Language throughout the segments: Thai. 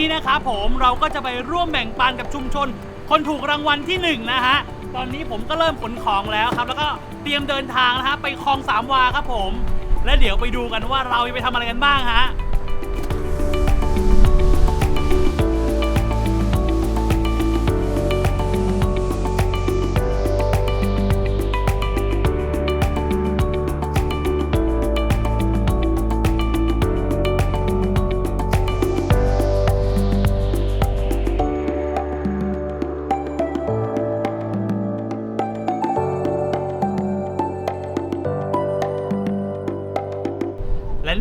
นี้นะครับผมเราก็จะไปร่วมแบ่งปันกับชุมชน คนถูกรางวัลที่หนึ่งนะฮะตอนนี้ผมก็เริ่มขนของแล้วครับ แล้วก็เตรียมเดินทางนะฮะไปคลองสามวาครับผม และเดี๋ยวไปดูกันว่าเราจะไปทำอะไรกันบ้างฮะ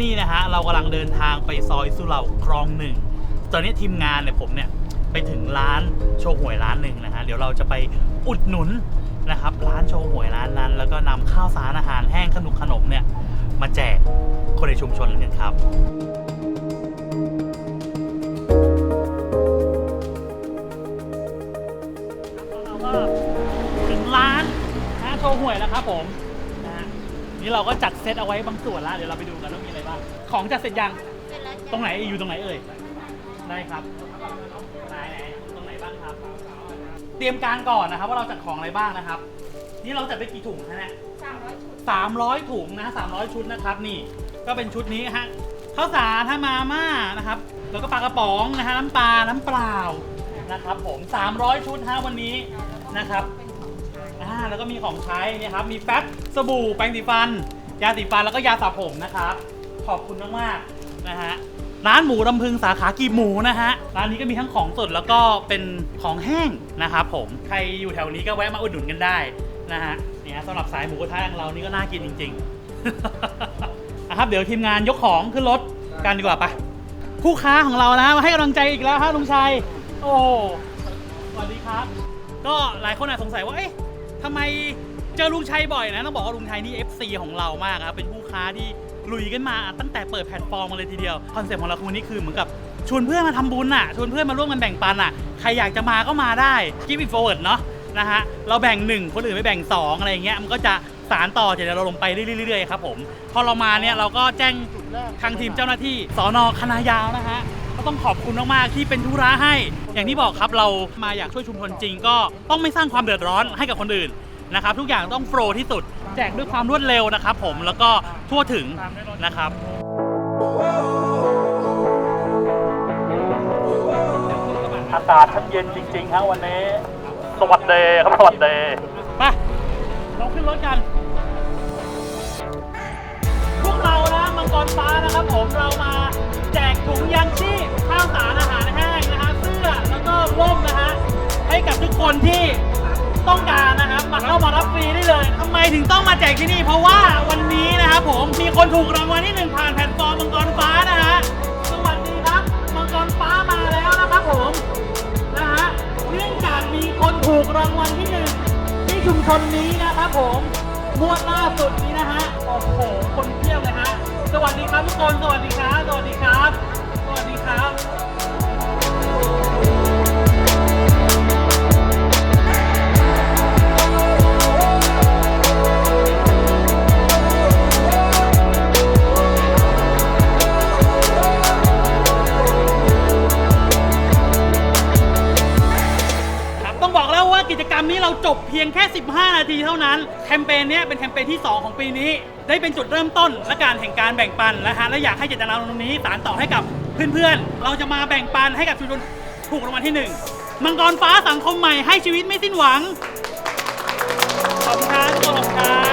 นี่นะฮะเรากำลังเดินทางไปซอยสุเหร่าคลองหนึ่ง ตอนนี้ทีมงานเนี่ยผมเนี่ยไปถึงร้านโชว์หวยร้านหนึ่งนะฮะเดี๋ยวเราจะไปอุดหนุนนะครับร้านโชว์หวยร้านนั้น แล้วก็นำข้าวสารอาหารแห้งขนมขนมเนี่ยมาแจกคนในชุมชนกันครับ เราก็ถึงร้านนะฮะโชว์หวยแล้วครับผม นะฮะนี่เราก็จัดเซตเอาไว้บางส่วนแล้วเดี๋ยวเราไปดูกันว่ามีอะไรบ้าง ของจัดเสร็จยัง เสร็จแล้วจ้ะตรงไหนอยู่ตรงไหนเอ่ย ได้ครับไหนไหนตรงไหนบ้างครับ เตรียมการก่อนนะครับ ว่าเราจัดของอะไรบ้างนะครับ นี่เราจัดไปกี่ถุงฮะเนี่ยสามร้อยชุด300ถุงนะ300ชุดนะครับ นี่ก็เป็นชุดนี้ฮะข้าวสารถ้ามาม่านะครับ แล้วก็ปลากระป๋องนะฮะน้ำปลาน้ำเปล่านะครับ ผม 300 ชุดฮะวันนี้นะครับอ่า แล้วก็มีของใช้เนี่ยครับ มีแป๊บสบู่แปรงสีฟัน ยาสีฟันแล้วก็ยาสระผมนะครับ ขอบคุณมากๆนะฮะ ร้านหมูลำพึงสาขากีบหมูนะฮะ ร้านนี้ก็มีทั้งของสดแล้วก็เป็นของแห้งนะครับผม ใครอยู่แถวนี้ก็แวะมาอุดหนุนกันได้นะฮะ เนี่ยสำหรับสายหมูกระทะของเรานี่ก็น่ากินจริงๆนะครับ เดี๋ยวทีมงานยกของขึ้นรถกันดีกว่าไปะผู้ค้าของเรานะมาให้กำลังใจอีกแล้วฮะลุงชัย โอ้สวัสดีครับ ก็หลายคนอาจสงสัยว่า เอ๊ะ ทำไมเจอลุงชัยบ่อยนะต้องบอกว่าลุงชัยนี่ FC ของเรามากครับเป็นผู้ค้าที่ลุยกันมาตั้งแต่เปิดแพลตฟอร์มมาเลยทีเดียวคอนเซ็ปต์ของเราคือวันนี้คือเหมือนกับชวนเพื่อนมาทำบุญอะชวนเพื่อนมาร่วมกันแบ่งปันอะใครอยากจะมาก็มาได้ give it forward เนาะนะฮะเราแบ่งหนึ่งคนอื่นไม่แบ่งสองอะไรอย่างเงี้ยมันก็จะสารต่อจากเดี๋ยวเราลงไปเรื่อยๆครับผมพอเรามาเนี่ยเราก็แจ้งทางทีมเจ้าหน้าที่สอนอคณะยาวนะฮะ ก็ต้องขอบคุณมากๆที่เป็นธุระให้ อย่างที่บอกครับเรามาอยากช่วยชุมชนจริง ก็ต้องไม่สร้างความเดือดร้อนให้กับคนอื่นนะครับ ทุกอย่างต้องโฟลว์ที่สุด แจกด้วยความรวดเร็วนะครับ ผมแล้วก็ทั่วถึงนะครับอากาศช่างเย็นจริงๆครับวันนี้ สวัสดีครับสวัสดีไปเราขึ้นรถกัน พวกเรานะมังกรฟ้านะครับผมเรามา การนะครับมาเข้ามารับฟรีได้เลยทำไมถึงต้องมาแจกที่นี่ เพราะว่าวันนี้นะครับผมมีคนถูกรางวัลที่หนึ่งผ่านแพลตฟอร์มมังกรฟ้านะฮะสวัสดีครับมังกรฟ้ามาแล้วนะครับผมนะฮะเนื่องจากมีคนถูกรางวัลที่หนึ่งที่ชุมชนนี้นะครับผมงวดล่าสุดนี้นะฮะโอ้โหคนเพียบเลยฮะสวัสดีครับทุกคนสวัสดีครับสวัสดีครับสวัสดีครับากิจกรรมนี้เราจบเพียงแค่ 15 นาทีเท่านั้น แคมเปญเนี้ยเป็นแคมเปญที่ 2 ของปีนี้ ได้เป็นจุดเริ่มต้นและการแห่งการแบ่งปันนะฮะและอยากให้เจตนารมณ์ตรงนี้สานต่อให้กับเพื่อนๆ เราจะมาแบ่งปันให้กับชุมชนถูกรางวัลที่1มังกรฟ้าสังคมใหม่ให้ชีวิตไม่สิ้นหวังขอบคุณครับทุกคนขอบคุณครับ